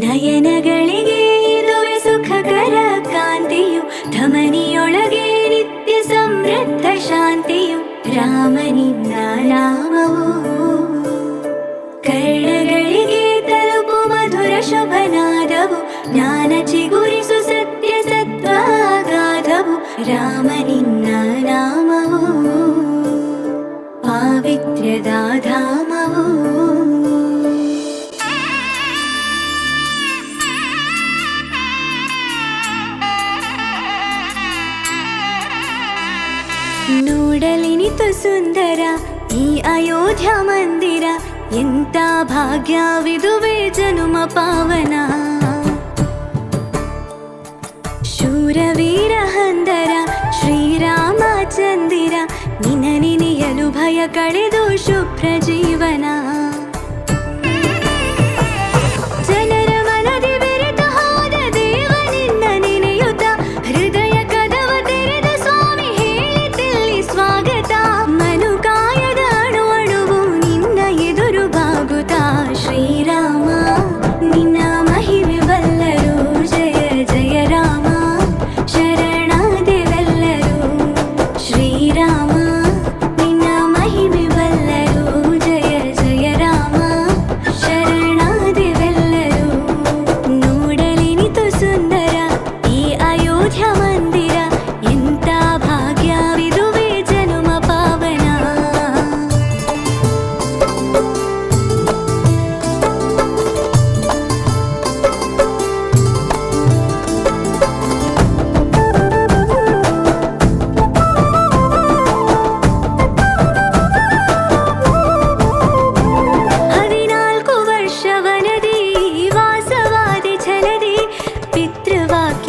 ನಯನಗಳಿಗೆ ಇದುವೆ ಸುಖಕರ ಕಾಂತಿಯು ಧಮನಿಯೊಳಗೆ ನಿತ್ಯ ಸಮೃದ್ಧ ಶಾಂತಿಯು ರಾಮನಿನ್ನ ನಾಮವು ಕರ್ಣಗಳಿಗೆ ತಲುಪು ಮಧುರ ಶುಭನಾದವು ಜ್ಞಾನ ಚಿಗುರಿಸು ಸತ್ಯ ಸತ್ವಾಗಾಧವು ರಾಮನಿನ್ನ ನಾಮವು ಪಾವಿತ್ರ್ಯದ ಧಾಮವು ನೋಡಲಿನಿತು ಸುಂದರ ಈ ಅಯೋಧ್ಯ ಮಂದಿರ ಎಂತ ಭಾಗ್ಯವಿದುವೆ ಜನುಮ ಪಾವನ ಶೂರವೀರ ಹಂದರ ಶ್ರೀರಾಮಚಂದಿರ ನಿನ ನೆನೆಯಲು ಭಯ ಕಳೆದು ಶುಭ್ರ ಜೀವನ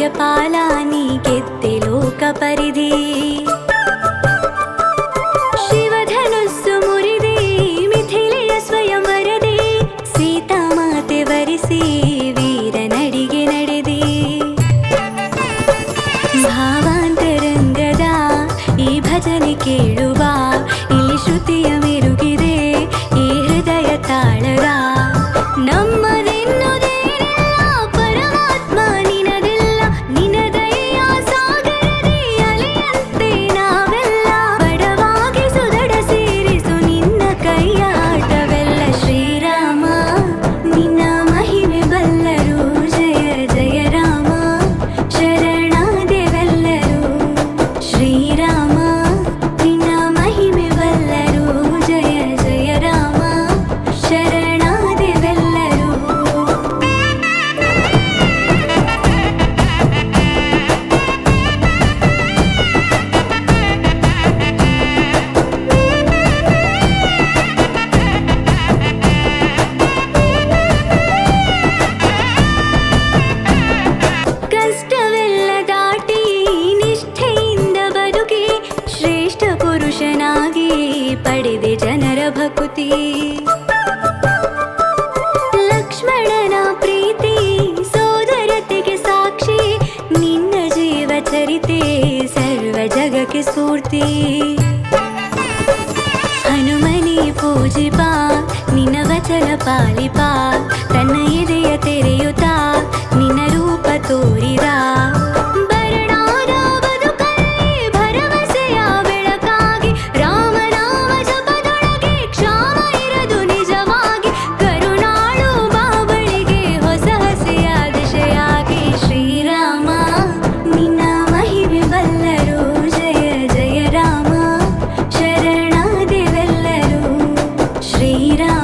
ಪಿತೃವಾಕ್ಯ ಪಾಲಾನಿ ಗೆದ್ದೆ ಲೋಕ ಪರಿಧಿ ಶಿವಧನುಸ್ಸು ಮುರಿದಿ ಮಿಥಿಲೆಯ ಸ್ವಯಂವರದಿ ಸೀತಾಮಾತೆ ವರಿಸಿ ವೀರ ನಡಿಗೆ ನಡೆದಿ ಭಾವಾಂತರಂಗದ ಈ ಭಜನೆ ಕೇಳುವ ಪುರುಷನಾಗಿ ಪಡೆದೆ ಜನರ ಭಕ್ತಿ. ಲಕ್ಷ್ಮಣನ ಪ್ರೀತಿ ಸೋದರತೆಗೆ ಸಾಕ್ಷಿ, ನಿನ್ನ ಜೀವ ಚರಿತೆ ಸರ್ವ ಜಗಕ್ಕೆ ಸ್ಫೂರ್ತಿ. ಹನುಮನಿ ಪೂಜಿಪಾ ನಿನ್ನ ವಚನ ಪಾಲಿಪಾ ತನ್ನ ಎದೆಯ ತೆರೆಯುತ್ತಾ, ನಿನ್ನ ರೂಪ ತೋರಿದ freedom.